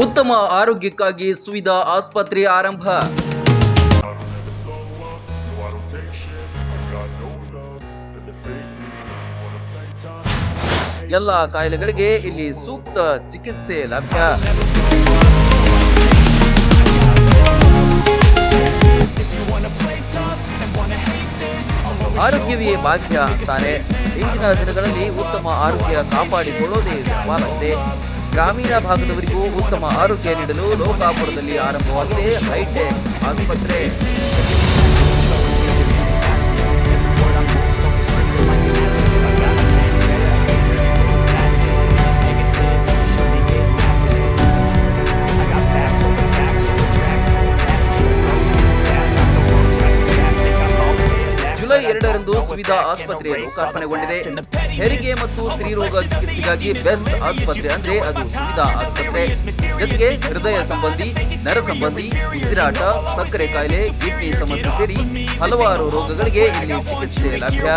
ಉತ್ತಮ ಆರೋಗ್ಯಕ್ಕಾಗಿ ಸುವಿಧಾ ಆಸ್ಪತ್ರೆ ಆರಂಭ. ಎಲ್ಲ ಕಾಯಿಲೆಗಳಿಗೆ ಇಲ್ಲಿ ಸೂಕ್ತ ಚಿಕಿತ್ಸೆ ಲಭ್ಯ. ಆರೋಗ್ಯವೇ ಭಾಗ್ಯ ಅಂತಾರೆ ಇಂದಿನ ದಿನಗಳಲ್ಲಿ ಉತ್ತಮ ಆರೋಗ್ಯ ಕಾಪಾಡಿಕೊಳ್ಳೋದೇ ಸವಾಲಾಗಿದೆ ಗ್ರಾಮೀಣ ಭಾಗದವರಿಗೂ ಉತ್ತಮ ಆರೋಗ್ಯ ನೀಡಲು ಲೋಕಾಪುರದಲ್ಲಿ ಆರಂಭವಾಗಿದೆ ಹೈಟೆಕ್ ಆಸ್ಪತ್ರೆ. ಸುವಿಧಾ ಆಸ್ಪತ್ರೆ ಲೋಕಾರ್ಪಣೆಗೊಂಡಿದೆ ಹೆರಿಗೆ ಮತ್ತು ಸ್ತ್ರೀರೋಗ ಚಿಕಿತ್ಸೆಗಾಗಿ ಬೆಸ್ಟ್ ಆಸ್ಪತ್ರೆ ಅಂದ್ರೆ ಅದು ಸುವಿಧಾ ಆಸ್ಪತ್ರೆ. ಜೊತೆಗೆ ಹೃದಯ ಸಂಬಂಧಿ ನರ ಸಂಬಂಧಿ ಉಸಿರಾಟ ಸಕ್ಕರೆ ಕಾಯಿಲೆ ಕಿಡ್ನಿ ಸಮಸ್ಯೆ ಸೇರಿ ಹಲವಾರು ರೋಗಗಳಿಗೆ ಇಲ್ಲಿ ಚಿಕಿತ್ಸೆ ಲಭ್ಯ.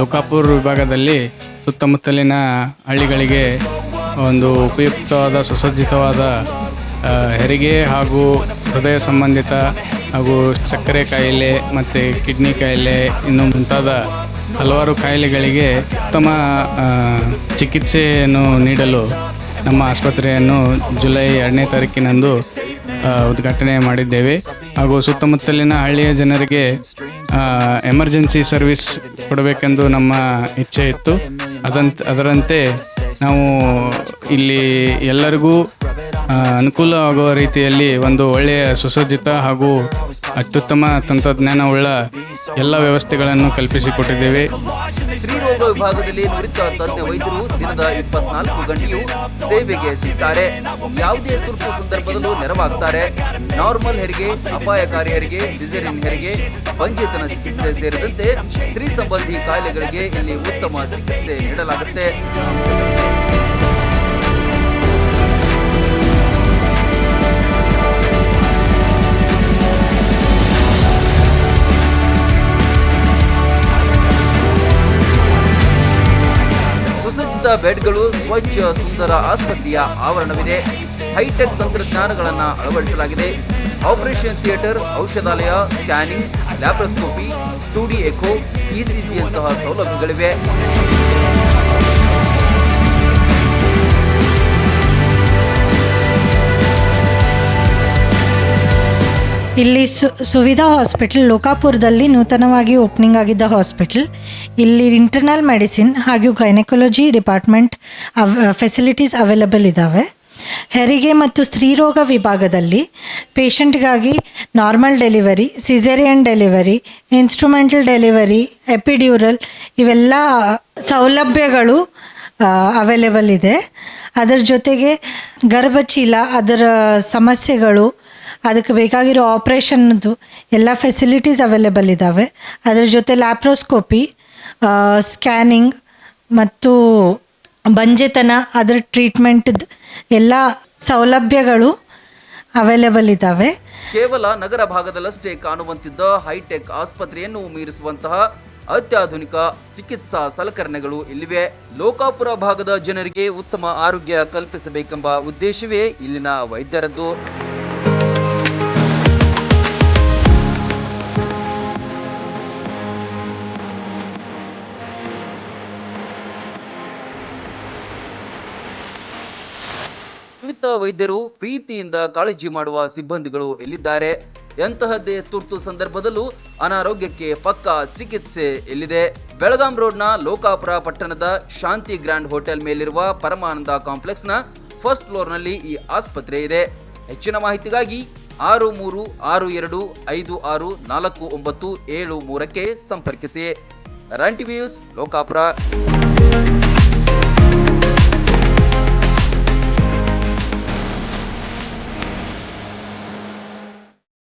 ಲೋಕಾಪುರ ವಿಭಾಗದಲ್ಲಿ ಸುತ್ತಮುತ್ತಲಿನ ಹಳ್ಳಿಗಳಿಗೆ ಒಂದು ಉಪಯುಕ್ತವಾದ, ಸುಸಜ್ಜಿತವಾದ ಹೆರಿಗೆ ಹಾಗೂ ಹೃದಯ ಸಂಬಂಧಿತ ಹಾಗೂ ಸಕ್ಕರೆ ಕಾಯಿಲೆ ಮತ್ತು ಕಿಡ್ನಿ ಕಾಯಿಲೆ, ಇನ್ನು ಮುಂತಾದ ಹಲವಾರು ಕಾಯಿಲೆಗಳಿಗೆ ಉತ್ತಮ ಚಿಕಿತ್ಸೆಯನ್ನು ನೀಡಲು ನಮ್ಮ ಆಸ್ಪತ್ರೆಯನ್ನು ಜುಲೈ ಎರಡನೇ ತಾರೀಕಿನಂದು ಉದ್ಘಾಟನೆ ಮಾಡಿದ್ದೇವೆ. ಹಾಗೂ ಸುತ್ತಮುತ್ತಲಿನ ಹಳ್ಳಿಯ ಜನರಿಗೆ ಎಮರ್ಜೆನ್ಸಿ ಸರ್ವಿಸ್ ಕೊಡಬೇಕೆಂದು ನಮ್ಮ ಇಚ್ಛೆ ಇತ್ತು. ಅದಂತ, ಅದರಂತೆ ನಾವು ಇಲ್ಲಿ ಎಲ್ಲರಿಗೂ ಅನುಕೂಲ ಅನುಕೂಲವಾಗುವ ರೀತಿಯಲ್ಲಿ ಒಂದು ಒಳ್ಳೆಯ ಸುಸಜ್ಜಿತ ಹಾಗೂ ಅತ್ಯುತ್ತಮ ತಂತ್ರಜ್ಞಾನವುಳ್ಳ ಎಲ್ಲ ವ್ಯವಸ್ಥೆಗಳನ್ನು ಕಲ್ಪಿಸಿಕೊಟ್ಟಿದ್ದೇವೆ. ಸ್ತ್ರೀರೋಗ ವಿಭಾಗದಲ್ಲಿ ನುರಿತ ತಜ್ಞ ವೈದ್ಯರು ದಿನದ ಇಪ್ಪತ್ನಾಲ್ಕು ಗಂಟೆಯೂ ಸೇವೆಗೆ ಸಿಗ್ತಾರೆ. ಯಾವುದೇ ತುರ್ತು ಸಂದರ್ಭದಲ್ಲೂ ನೆರವಾಗ್ತಾರೆ. ನಾರ್ಮಲ್ ಹೆರಿಗೆ ಅಪಾಯಕಾರಿ ಹೆರಿಗೆ ಸಿಸೇರಿಯನ್ ಹೆರಿಗೆ ಪಂಚೇತನ ಚಿಕಿತ್ಸೆ ಸೇರಿದಂತೆ ಸ್ತ್ರೀ ಸಂಬಂಧಿ ಕಾಯಿಲೆಗಳಿಗೆ ಇಲ್ಲಿ ಉತ್ತಮ ಚಿಕಿತ್ಸೆ ನೀಡಲಾಗುತ್ತೆ. ಬೆಡ್ಗಳು ಸ್ವಚ್ಛ, ಸುಂದರ ಆಸ್ಪತ್ರೆಯ ಆವರಣವಿದೆ. ಹೈಟೆಕ್ ತಂತ್ರಜ್ಞಾನಗಳನ್ನು ಅಳವಡಿಸಲಾಗಿದೆ. Operation theatre, ಔಷಧಾಲಯ, scanning, laparoscopy, two D echo ಇಸಿಜಿಯಂತಹ ಸೌಲಭ್ಯಗಳಿವೆ. ಇಲ್ಲಿ ಸು, ಸುವಿಧಾ ಹಾಸ್ಪಿಟಲ್ ಲೋಕಾಪುರದಲ್ಲಿ ನೂತನವಾಗಿ ಓಪನಿಂಗ್ ಆಗಿದ್ದ ಹಾಸ್ಪಿಟಲ್. ಇಲ್ಲಿ ಇಂಟರ್ನಲ್ ಮೆಡಿಸಿನ್ ಹಾಗೂ ಗೈನಕೊಲಜಿ ಡಿಪಾರ್ಟ್ಮೆಂಟ್ ಫೆಸಿಲಿಟೀಸ್ ಅವೈಲಬಲ್ ಇದ್ದಾವೆ ಹೆರಿಗೆ ಮತ್ತು ಸ್ತ್ರೀರೋಗ ವಿಭಾಗದಲ್ಲಿ ಪೇಷಂಟ್ಗಾಗಿ normal delivery caesarean delivery instrumental delivery epidural ಇವೆಲ್ಲ ಸೌಲಭ್ಯಗಳು ಅವೈಲೇಬಲ್ ಇದೆ. ಅದರ ಜೊತೆಗೆ ಗರ್ಭಚೀಲ ಅದರ ಸಮಸ್ಯೆಗಳು ಅದಕ್ಕೆ ಬೇಕಾಗಿರೋ ಆಪ್ರೇಷನ್ದು ಎಲ್ಲ ಫೆಸಿಲಿಟೀಸ್ ಅವೈಲೇಬಲ್ ಇದ್ದಾವೆ ಅದರ ಜೊತೆ ಲ್ಯಾಪ್ರೋಸ್ಕೋಪಿ ಸ್ಕ್ಯಾನಿಂಗ್ ಮತ್ತು ಬಂಜೆತನ, ಅದರ ಟ್ರೀಟ್ಮೆಂಟ್ದು ಎಲ್ಲ ಸೌಲಭ್ಯಗಳು ಅವೈಲೇಬಲ್ ಇದ್ದಾವೆ ಕೇವಲ ನಗರ ಭಾಗದಲ್ಲಷ್ಟೇ ಕಾಣುವಂತಿದ್ದ ಹೈಟೆಕ್ ಆಸ್ಪತ್ರೆಯನ್ನು ಮೀರಿಸುವಂತಹ ಅತ್ಯಾಧುನಿಕ ಚಿಕಿತ್ಸಾ ಸಲಕರಣೆಗಳು ಇಲ್ಲಿವೆ. ಲೋಕಾಪುರ ಭಾಗದ ಜನರಿಗೆ ಉತ್ತಮ ಆರೋಗ್ಯ ಕಲ್ಪಿಸಬೇಕೆಂಬ ಉದ್ದೇಶವೇ ಇಲ್ಲಿನ ವೈದ್ಯರದ್ದು. ನುರಿತ ವೈದ್ಯರು ಪ್ರೀತಿಯಿಂದ ಕಾಳಜಿ ಮಾಡುವ ಸಿಬ್ಬಂದಿಗಳು ಎಲ್ಲಿದ್ದಾರೆ? ಎಂತಹದ್ದೇ ತುರ್ತು ಸಂದರ್ಭದಲ್ಲೂ ಅನಾರೋಗ್ಯಕ್ಕೆ ಪಕ್ಕಾ ಚಿಕಿತ್ಸೆ ಎಲ್ಲಿದೆ? ಬೆಳಗಾಂ ರೋಡ್ನ ಲೋಕಾಪುರ ಪಟ್ಟಣದ ಶಾಂತಿ ಗ್ರ್ಯಾಂಡ್ ಹೋಟೆಲ್ ಮೇಲಿರುವ ಪರಮಾನಂದ ಕಾಂಪ್ಲೆಕ್ಸ್ನ ಫಸ್ಟ್ ಫ್ಲೋರ್ನಲ್ಲಿ ಈ ಆಸ್ಪತ್ರೆ ಇದೆ. ಹೆಚ್ಚಿನ ಮಾಹಿತಿಗಾಗಿ ಆರು ಮೂರು, ಆರು ಎರಡು, ಐದು ಆರು ನಾಲ್ಕು ಒಂಬತ್ತು, ಏಳು ಮೂರಕ್ಕೆ ಸಂಪರ್ಕಿಸಿ. Run TV news Lokapur.